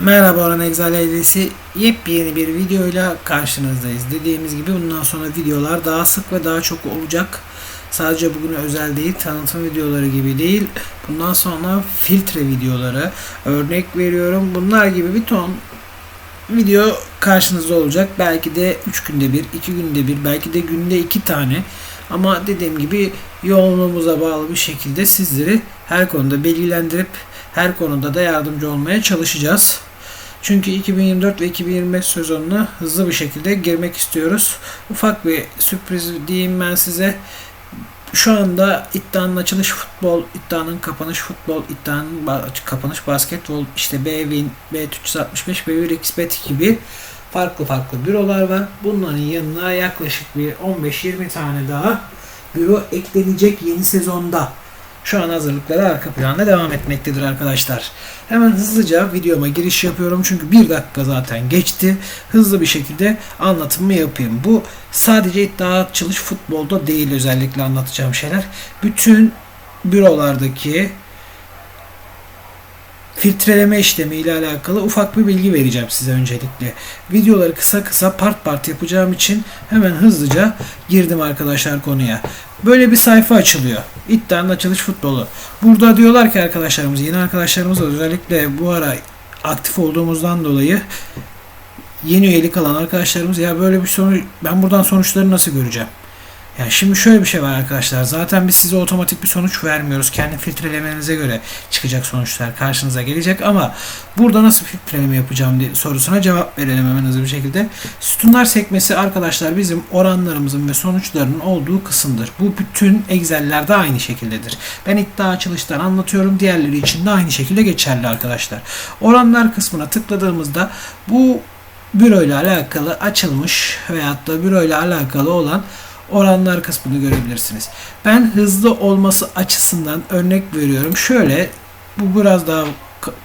Merhaba Orhan Egzal ailesi. Yepyeni bir videoyla karşınızdayız. Dediğimiz gibi bundan sonra videolar daha sık ve daha çok olacak. Sadece bugüne özel değil, tanıtım videoları gibi değil. Bundan sonra filtre videoları, örnek veriyorum. Bunlar gibi bir ton video karşınızda olacak. Belki de 3 günde bir, 2 günde bir, belki de günde 2 tane. Ama dediğim gibi yoğunluğumuza bağlı bir şekilde sizleri her konuda bilgilendirip her konuda da yardımcı olmaya çalışacağız. Çünkü 2024 ve 2025 sezonuna hızlı bir şekilde girmek istiyoruz. Ufak bir sürpriz diyeyim ben size. Şu anda iddianın açılış futbol, iddianın kapanış futbol, iddianın kapanış basketbol, işte B-Win, B365, B1 XBet gibi farklı farklı bürolar var. Bunların yanına yaklaşık bir 15-20 tane daha büro eklenecek yeni sezonda. Şu an hazırlıkları arka planda devam etmektedir arkadaşlar. Hemen hızlıca videoma giriş yapıyorum çünkü bir dakika zaten geçti. Hızlı bir şekilde anlatımımı yapayım. Bu sadece iddia açılış futbolda değil özellikle anlatacağım şeyler. Bütün bürolardaki filtreleme işlemi ile alakalı ufak bir bilgi vereceğim size öncelikle. Videoları kısa kısa part part yapacağım için hemen hızlıca girdim arkadaşlar konuya. Böyle bir sayfa açılıyor. İddianın açılış futbolu. Burada diyorlar ki arkadaşlarımız, yeni arkadaşlarımız da özellikle bu ara aktif olduğumuzdan dolayı yeni üyelik alan arkadaşlarımız ya böyle bir sonuç ben buradan sonuçları nasıl göreceğim? Yani şimdi şöyle bir şey var arkadaşlar. Zaten biz size otomatik bir sonuç vermiyoruz. Kendi filtrelemenize göre çıkacak sonuçlar karşınıza gelecek ama burada nasıl filtreleme yapacağım diye sorusuna cevap verelim hemen hızlı bir şekilde. Sütunlar sekmesi arkadaşlar bizim oranlarımızın ve sonuçlarının olduğu kısımdır. Bu bütün Excel'lerde aynı şekildedir. Ben iddia açılıştan anlatıyorum. Diğerleri için de aynı şekilde geçerli arkadaşlar. Oranlar kısmına tıkladığımızda bu büro ile alakalı açılmış veyahut da büro ile alakalı olan oranlar kısmını görebilirsiniz. Ben hızlı olması açısından örnek veriyorum. Şöyle bu biraz daha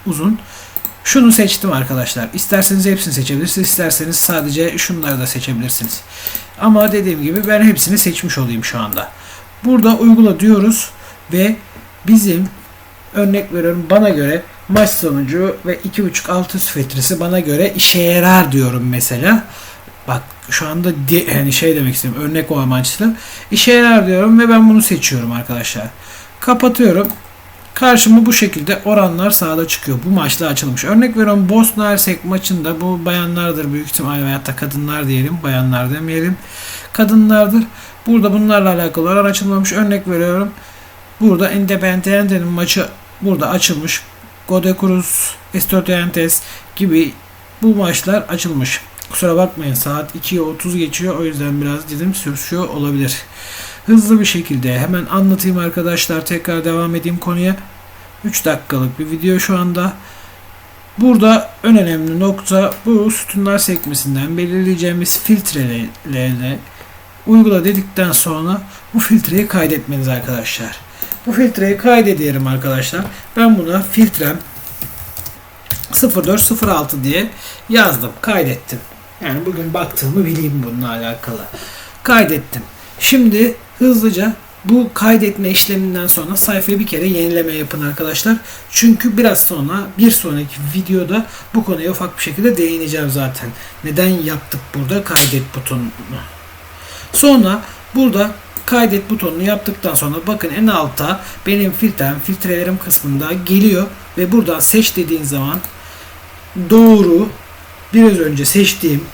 uzun. Şunu seçtim arkadaşlar. İsterseniz hepsini seçebilirsiniz. isterseniz sadece şunları da seçebilirsiniz. Ama dediğim gibi ben hepsini seçmiş olayım şu anda. Burada uygula diyoruz ve bizim örnek veriyorum bana göre maç sonucu ve 2.5 alt üst filtresi bana göre işe yarar diyorum mesela. Bak şu anda di- yani şey demek istiyorum örnek o amaçlı. İşe yarar diyorum ve ben bunu seçiyorum arkadaşlar. Kapatıyorum. Karşıma bu şekilde oranlar sağda çıkıyor. Bu maçla açılmış. Örnek veriyorum Bosna Hersek maçında bu bayanlardır büyük ihtimal veyahut da kadınlar diyelim. Bayanlar demeyelim. Kadınlardır. Burada bunlarla alakalı oran açılmamış. Örnek veriyorum. Burada Independiente'nin maçı burada açılmış. Godoy Cruz, Estudiantes gibi bu maçlar açılmış. Kusura bakmayın saat 2'ye 30 geçiyor o yüzden biraz dedim sürüşüyor olabilir. Hızlı bir şekilde hemen anlatayım arkadaşlar tekrar devam edeyim konuya. 3 dakikalık bir video şu anda. Burada en önemli nokta bu sütunlar sekmesinden belirleyeceğimiz filtrelerle uygula dedikten sonra bu filtreyi kaydetmeniz arkadaşlar. Bu filtreyi kaydediyorum arkadaşlar. Ben buna filtrem 0406 diye yazdım, kaydettim. Yani bugün baktığımı bileyim bununla alakalı. Kaydettim. Şimdi hızlıca bu kaydetme işleminden sonra sayfayı bir kere yenileme yapın arkadaşlar. Çünkü biraz sonra bir sonraki videoda bu konuya ufak bir şekilde değineceğim zaten. Neden yaptık burada kaydet butonunu. Sonra burada kaydet butonunu yaptıktan sonra bakın en altta benim filtrem, filtrelerim kısmında geliyor ve buradan seç dediğin zaman doğru biraz önce seçtiğim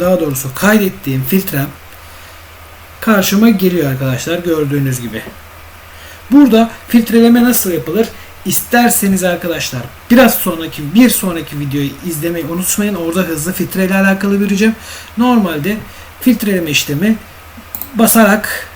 daha doğrusu kaydettiğim filtrem karşıma geliyor arkadaşlar gördüğünüz gibi. Burada filtreleme nasıl yapılır? İsterseniz arkadaşlar biraz sonraki bir sonraki videoyu izlemeyi unutmayın. Orada hızlı filtre ile alakalı vereceğim. Normalde filtreleme işlemi basarak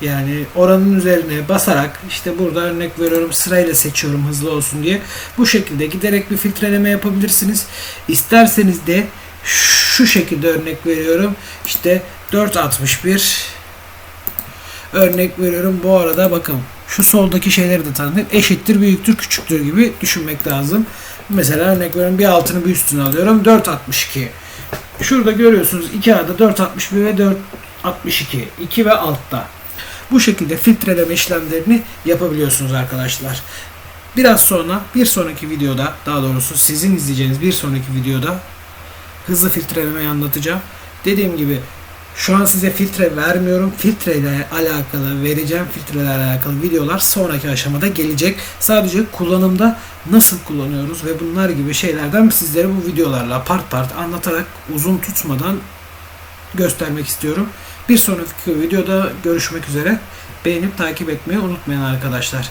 yani oranın üzerine basarak işte burada örnek veriyorum sırayla seçiyorum hızlı olsun diye. Bu şekilde giderek bir filtreleme yapabilirsiniz. İsterseniz de şu şekilde örnek veriyorum. İşte 461 örnek veriyorum. Bu arada bakın şu soldaki şeyleri de tanımlayıp eşittir, büyüktür, küçüktür gibi düşünmek lazım. Mesela örnek veriyorum bir altını bir üstünü alıyorum. 462. Şurada görüyorsunuz 2 adı 461 ve 462. 2 ve altta. Bu şekilde filtreleme işlemlerini yapabiliyorsunuz arkadaşlar. Biraz sonra bir sonraki videoda daha doğrusu sizin izleyeceğiniz bir sonraki videoda hızlı filtrelemeyi anlatacağım. Dediğim gibi şu an size filtre vermiyorum. Filtre ile alakalı vereceğim filtrelerle alakalı videolar sonraki aşamada gelecek. Sadece kullanımda nasıl kullanıyoruz ve bunlar gibi şeylerden sizlere bu videolarla part part anlatarak uzun tutmadan göstermek istiyorum. Bir sonraki videoda görüşmek üzere. Beğenip takip etmeyi unutmayın arkadaşlar.